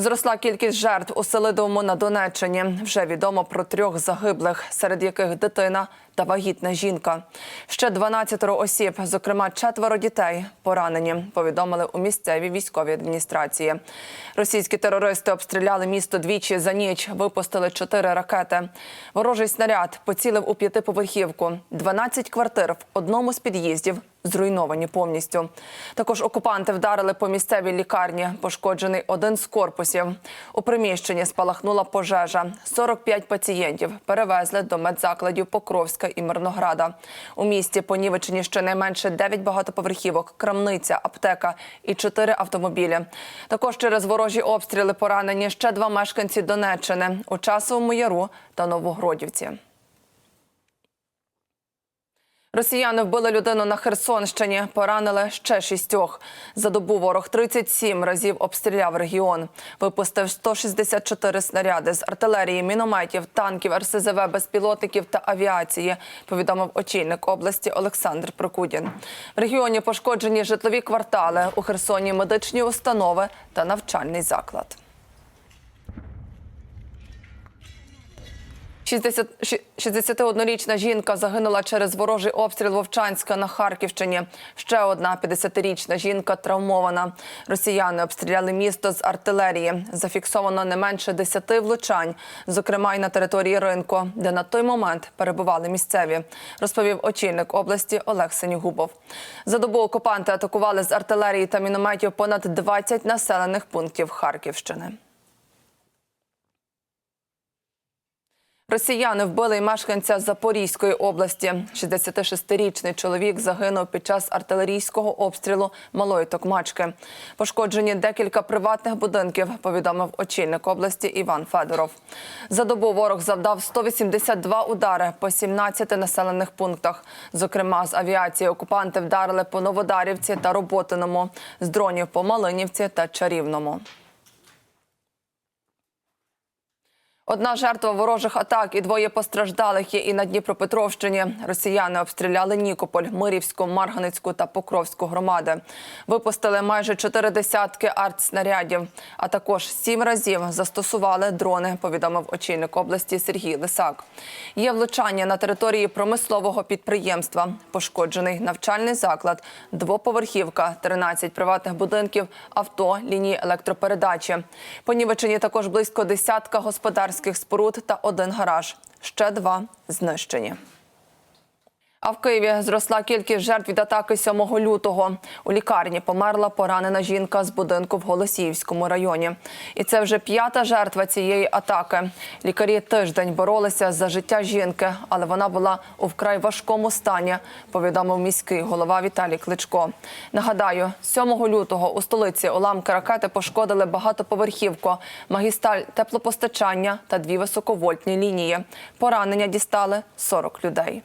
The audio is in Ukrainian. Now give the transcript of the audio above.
Зросла кількість жертв у Селидовому на Донеччині. Вже відомо про трьох загиблих, серед яких дитина та вагітна жінка. Ще 12 осіб, зокрема четверо дітей, поранені. Повідомили у місцевій військовій адміністрації. Російські терористи обстріляли місто двічі за ніч, випустили чотири ракети. Ворожий снаряд поцілив у п'ятиповерхівку. 12 квартир в одному з під'їздів зруйновані повністю. Також окупанти вдарили по місцевій лікарні. Пошкоджений один з корпусів. У приміщенні спалахнула пожежа. 45 пацієнтів перевезли до медзакладів Покровська і Мирнограда. У місті понівечені щонайменше 9 багатоповерхівок, крамниця, аптека і 4 автомобілі. Також через ворожі обстріли поранені ще два мешканці Донеччини у Часовому Яру та Новогродівці. Росіяни вбили людину на Херсонщині, поранили ще шістьох. За добу ворог 37 разів обстріляв регіон. Випустив 164 снаряди з артилерії, мінометів, танків, РСЗВ, безпілотників та авіації, повідомив очільник області Олександр Прокудін. В регіоні пошкоджені житлові квартали, у Херсоні медичні установи та навчальний заклад. 61-річна жінка загинула через ворожий обстріл Вовчанська на Харківщині. Ще одна 50-річна жінка травмована. Росіяни обстріляли місто з артилерії. Зафіксовано не менше 10 влучань, зокрема й на території ринку, де на той момент перебували місцеві, розповів очільник області Олег Сенігубов. За добу окупанти атакували з артилерії та мінометів понад 20 населених пунктів Харківщини. Росіяни вбили й мешканця Запорізької області. 66-річний чоловік загинув під час артилерійського обстрілу малої Токмачки. Пошкоджені декілька приватних будинків, повідомив очільник області Іван Федоров. За добу ворог завдав 182 удари по 17 населених пунктах. Зокрема, з авіації окупанти вдарили по Новодарівці та Роботиному, з дронів по Малинівці та Чарівному. Одна жертва ворожих атак і двоє постраждалих є і на Дніпропетровщині. Росіяни обстріляли Нікополь, Мирівську, Марганицьку та Покровську громади. Випустили майже чотири десятки артснарядів, а також сім разів застосували дрони. Повідомив очільник області Сергій Лисак. Є влучання на території промислового підприємства. Пошкоджений навчальний заклад, двоповерхівка, 13 приватних будинків, авто, лінії електропередачі. Понівечені також близько десятка господарських споруд та один гараж. Ще два знищені. А в Києві зросла кількість жертв від атаки 7 лютого. У лікарні померла поранена жінка з будинку в Голосіївському районі. І це вже п'ята жертва цієї атаки. Лікарі тиждень боролися за життя жінки, але вона була у вкрай важкому стані, повідомив міський голова Віталій Кличко. Нагадаю, 7 лютого у столиці уламки ракети пошкодили багатоповерхівку, магістраль теплопостачання та дві високовольтні лінії. Поранення дістали 40 людей.